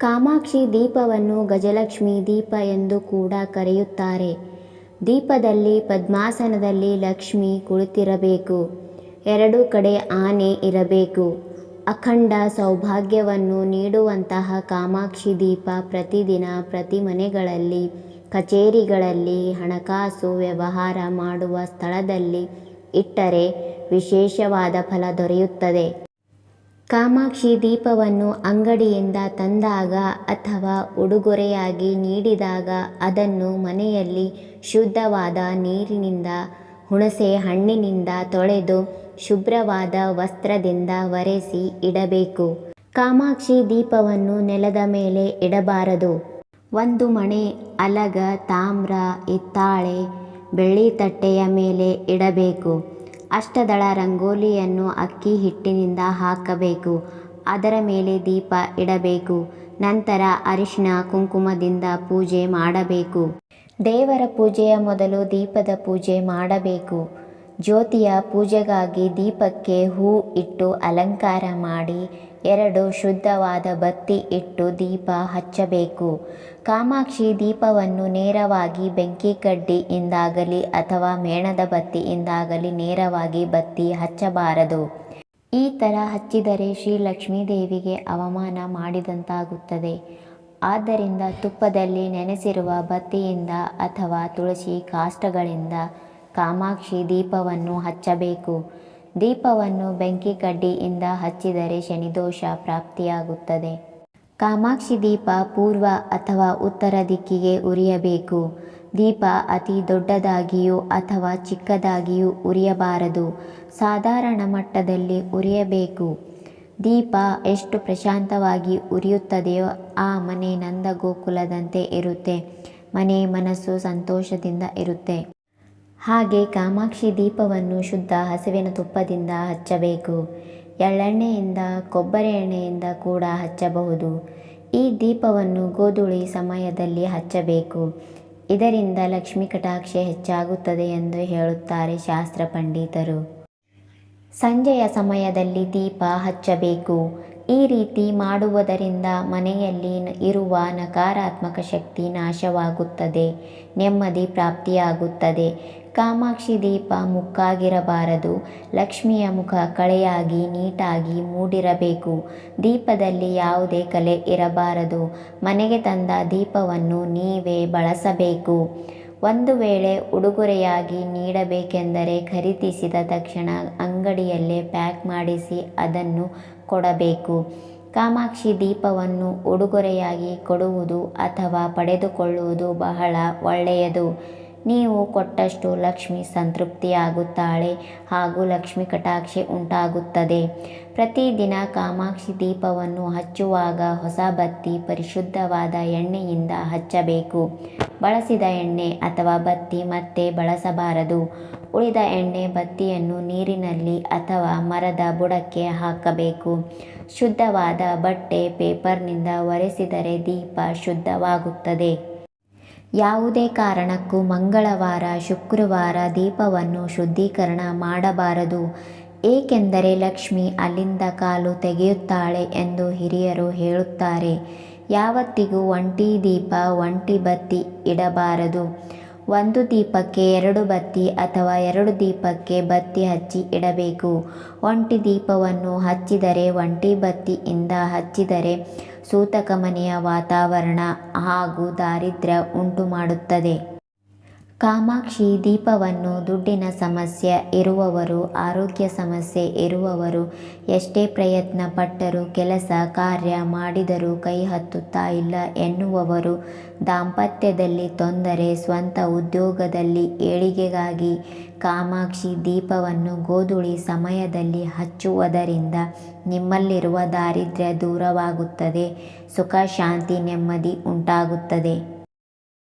ಕಾಮಾಕ್ಷಿ ದೀಪವನ್ನು ಗಜಲಕ್ಷ್ಮಿ ದೀಪ ಎಂದು ಕೂಡ ಕರೆಯುತ್ತಾರೆ. ದೀಪದಲ್ಲಿ, ಪದ್ಮಾಸನದಲ್ಲಿ ಲಕ್ಷ್ಮಿ ಕುಳಿತಿರಬೇಕು. ಎರಡು ಕಡೆ ಆನೆ ಇರಬೇಕು. ಅಖಂಡ ಸೌಭಾಗ್ಯವನ್ನು ನೀಡುವಂತಹ ಕಾಮಾಕ್ಷಿ ದೀಪ ಪ್ರತಿದಿನ ಪ್ರತಿ ಮನೆಗಳಲ್ಲಿ, ಕಚೇರಿಗಳಲ್ಲಿ ಹಣಕಾಸು ವ್ಯವಹಾರ ಮಾಡುವ ಸ್ಥಳದಲ್ಲಿ ಇಟ್ಟರೆ ವಿಶೇಷವಾದ ಫಲ ದೊರೆಯುತ್ತದೆ. ಕಾಮಾಕ್ಷಿ ದೀಪವನ್ನು ಅಂಗಡಿಯಿಂದ ತಂದಾಗ ಅಥವಾ ಉಡುಗೊರೆಯಾಗಿ ನೀಡಿದಾಗ ಅದನ್ನು ಮನೆಯಲ್ಲಿ ಶುದ್ಧವಾದ ನೀರಿನಿಂದ, ಹುಣಸೆ ಹಣ್ಣಿನಿಂದ ತೊಳೆದು ಶುಭ್ರವಾದ ವಸ್ತ್ರದಿಂದ ಒರೆಸಿ ಇಡಬೇಕು. ಕಾಮಾಕ್ಷಿ ದೀಪವನ್ನು ನೆಲದ ಮೇಲೆ ಇಡಬಾರದು. ಒಂದು ಮಣೆ ಅಲಗ ತಾಮ್ರ, ಹಿತ್ತಾಳೆ, ಬೆಳ್ಳಿ ತಟ್ಟೆಯ ಮೇಲೆ ಇಡಬೇಕು. ಅಷ್ಟದಳ ರಂಗೋಲಿಯನ್ನು ಅಕ್ಕಿ ಹಿಟ್ಟಿನಿಂದ ಹಾಕಬೇಕು. ಅದರ ಮೇಲೆ ದೀಪ ಇಡಬೇಕು. ನಂತರ ಅರಿಶಿನ ಕುಂಕುಮದಿಂದ ಪೂಜೆ ಮಾಡಬೇಕು. ದೇವರ ಪೂಜೆಯ ಮೊದಲು ದೀಪದ ಪೂಜೆ ಮಾಡಬೇಕು. ಜ್ಯೋತಿಯ ಪೂಜೆಗಾಗಿ ದೀಪಕ್ಕೆ ಹೂ ಇಟ್ಟು ಅಲಂಕಾರ ಮಾಡಿ, ಎರಡು ಶುದ್ಧವಾದ ಬತ್ತಿ ಇಟ್ಟು ದೀಪ ಹಚ್ಚಬೇಕು. ಕಾಮಾಕ್ಷಿ ದೀಪವನ್ನು ನೇರವಾಗಿ ಬೆಂಕಿ ಕಡ್ಡಿಯಿಂದಾಗಲಿ ಅಥವಾ ಮೇಣದ ಬತ್ತಿಯಿಂದಾಗಲಿ ನೇರವಾಗಿ ಬತ್ತಿ ಹಚ್ಚಬಾರದು. ಈ ಥರ ಹಚ್ಚಿದರೆ ಶ್ರೀ ಲಕ್ಷ್ಮೀದೇವಿಗೆ ಅವಮಾನ ಮಾಡಿದಂತಾಗುತ್ತದೆ. ಆದ್ದರಿಂದ ತುಪ್ಪದಲ್ಲಿ ನೆನೆಸಿರುವ ಬತ್ತಿಯಿಂದ ಅಥವಾ ತುಳಸಿ ಕಾಷ್ಟಗಳಿಂದ ಕಾಮಾಕ್ಷಿ ದೀಪವನ್ನು ಹಚ್ಚಬೇಕು. ದೀಪವನ್ನು ಬೆಂಕಿ ಕಡ್ಡಿಯಿಂದ ಹಚ್ಚಿದರೆ ಶನಿದೋಷ ಪ್ರಾಪ್ತಿಯಾಗುತ್ತದೆ. ಕಾಮಾಕ್ಷಿ ದೀಪ ಪೂರ್ವ ಅಥವಾ ಉತ್ತರ ದಿಕ್ಕಿಗೆ ಉರಿಯಬೇಕು. ದೀಪ ಅತಿ ದೊಡ್ಡದಾಗಿಯೂ ಅಥವಾ ಚಿಕ್ಕದಾಗಿಯೂ ಉರಿಯಬಾರದು. ಸಾಧಾರಣ ಮಟ್ಟದಲ್ಲಿ ಉರಿಯಬೇಕು. ದೀಪ ಎಷ್ಟು ಪ್ರಶಾಂತವಾಗಿ ಉರಿಯುತ್ತದೆಯೋ ಆ ಮನೆ ನಂದ ಗೋಕುಲದಂತೆ ಇರುತ್ತೆ. ಮನೆ ಮನಸ್ಸು ಸಂತೋಷದಿಂದ ಇರುತ್ತೆ. ಹಾಗೆ ಕಾಮಾಕ್ಷಿ ದೀಪವನ್ನು ಶುದ್ಧ ಹಸುವಿನ ತುಪ್ಪದಿಂದ ಹಚ್ಚಬೇಕು. ಎಳ್ಳೆಣ್ಣೆಯಿಂದ, ಕೊಬ್ಬರಿ ಎಣ್ಣೆಯಿಂದ ಕೂಡ ಹಚ್ಚಬಹುದು. ಈ ದೀಪವನ್ನು ಗೋಧುಳಿ ಸಮಯದಲ್ಲಿ ಹಚ್ಚಬೇಕು. ಇದರಿಂದ ಲಕ್ಷ್ಮೀ ಕಟಾಕ್ಷ ಹೆಚ್ಚಾಗುತ್ತದೆ ಎಂದು ಹೇಳುತ್ತಾರೆ ಶಾಸ್ತ್ರ ಪಂಡಿತರು. ಸಂಜೆಯ ಸಮಯದಲ್ಲಿ ದೀಪ ಹಚ್ಚಬೇಕು. ಈ ರೀತಿ ಮಾಡುವುದರಿಂದ ಮನೆಯಲ್ಲಿ ಇರುವ ನಕಾರಾತ್ಮಕ ಶಕ್ತಿ ನಾಶವಾಗುತ್ತದೆ, ನೆಮ್ಮದಿ ಪ್ರಾಪ್ತಿಯಾಗುತ್ತದೆ. ಕಾಮಾಕ್ಷಿ ದೀಪ ಮುಕ್ಕಾಗಿರಬಾರದು. ಲಕ್ಷ್ಮಿಯ ಮುಖ ಕಳೆಯಾಗಿ ನೀಟಾಗಿ ಮೂಡಿರಬೇಕು. ದೀಪದಲ್ಲಿ ಯಾವುದೇ ಕಲೆ ಇರಬಾರದು. ಮನೆಗೆ ತಂದ ದೀಪವನ್ನು ನೀವೇ ಬಳಸಬೇಕು. ಒಂದು ವೇಳೆ ಉಡುಗೊರೆಯಾಗಿ ನೀಡಬೇಕೆಂದರೆ ಖರೀದಿಸಿದ ತಕ್ಷಣ ಅಂಗಡಿಯಲ್ಲೇ ಪ್ಯಾಕ್ ಮಾಡಿಸಿ ಅದನ್ನು ಕೊಡಬೇಕು. ಕಾಮಾಕ್ಷಿ ದೀಪವನ್ನು ಉಡುಗೊರೆಯಾಗಿ ಕೊಡುವುದು ಅಥವಾ ಪಡೆದುಕೊಳ್ಳುವುದು ಬಹಳ ಒಳ್ಳೆಯದು. ನೀವು ಕೊಟ್ಟಷ್ಟು ಲಕ್ಷ್ಮಿ ಸಂತೃಪ್ತಿಯಾಗುತ್ತಾಳೆ ಹಾಗೂ ಲಕ್ಷ್ಮಿ ಕಟಾಕ್ಷೆ ಉಂಟಾಗುತ್ತದೆ. ಪ್ರತಿದಿನ ಕಾಮಾಕ್ಷಿ ದೀಪವನ್ನು ಹಚ್ಚುವಾಗ ಹೊಸ ಬತ್ತಿ ಪರಿಶುದ್ಧವಾದ ಎಣ್ಣೆಯಿಂದ ಹಚ್ಚಬೇಕು. ಬಳಸಿದ ಎಣ್ಣೆ ಅಥವಾ ಬತ್ತಿ ಮತ್ತೆ ಬಳಸಬಾರದು. ಉಳಿದ ಎಣ್ಣೆ ಬತ್ತಿಯನ್ನು ನೀರಿನಲ್ಲಿ ಅಥವಾ ಮರದ ಬುಡಕ್ಕೆ ಹಾಕಬೇಕು. ಶುದ್ಧವಾದ ಬಟ್ಟೆ ಪೇಪರ್ನಿಂದ ಒರೆಸಿದರೆ ದೀಪ ಶುದ್ಧವಾಗುತ್ತದೆ. ಯಾವುದೇ ಕಾರಣಕ್ಕೂ ಮಂಗಳವಾರ, ಶುಕ್ರವಾರ ದೀಪವನ್ನು ಶುದ್ಧೀಕರಣ ಮಾಡಬಾರದು. ಏಕೆಂದರೆ ಲಕ್ಷ್ಮಿ ಅಲ್ಲಿಂದ ಕಾಲು ತೆಗೆಯುತ್ತಾಳೆ ಎಂದು ಹಿರಿಯರು ಹೇಳುತ್ತಾರೆ. ಯಾವತ್ತಿಗೂ ಒಂಟಿ ದೀಪ, ಒಂಟಿ ಬತ್ತಿ ಇಡಬಾರದು. ಒಂದು ದೀಪಕ್ಕೆ ಎರಡು ಬತ್ತಿ ಅಥವಾ ಎರಡು ದೀಪಕ್ಕೆ ಬತ್ತಿ ಹಚ್ಚಿ ಇಡಬೇಕು. ಒಂಟಿ ದೀಪವನ್ನು ಹಚ್ಚಿದರೆ ಒಂಟಿ ಬತ್ತಿಯಿಂದ ಹಚ್ಚಿದರೆ ಸೂತಕ ಮನೆಯ ವಾತಾವರಣ ಹಾಗೂ ದಾರಿದ್ರ್ಯ ಉಂಟು ಮಾಡುತ್ತದೆ ಕಾಮಾಕ್ಷಿ ದೀಪವನ್ನು ದುಡ್ಡಿನ ಸಮಸ್ಯೆ ಇರುವವರು, ಆರೋಗ್ಯ ಸಮಸ್ಯೆ ಇರುವವರು, ಎಷ್ಟೇ ಪ್ರಯತ್ನ ಪಟ್ಟರೂ ಕೆಲಸ, ಕಾರ್ಯ ಮಾಡಿದರೂ ಕೈ ಹತ್ತುತ್ತಾ ಇಲ್ಲ ಎನ್ನುವವರು, ದಾಂಪತ್ಯದಲ್ಲಿ ತೊಂದರೆ, ಸ್ವಂತ ಉದ್ಯೋಗದಲ್ಲಿ ಏಳಿಗೆಗಾಗಿ ಕಾಮಾಕ್ಷಿ ದೀಪವನ್ನು ಗೋಧುಳಿ ಸಮಯದಲ್ಲಿ ಹಚ್ಚುವುದರಿಂದ ನಿಮ್ಮಲ್ಲಿರುವ ದಾರಿದ್ರ್ಯ ದೂರವಾಗುತ್ತದೆ, ಸುಖ, ಶಾಂತಿ, ನೆಮ್ಮದಿ ಉಂಟಾಗುತ್ತದೆ.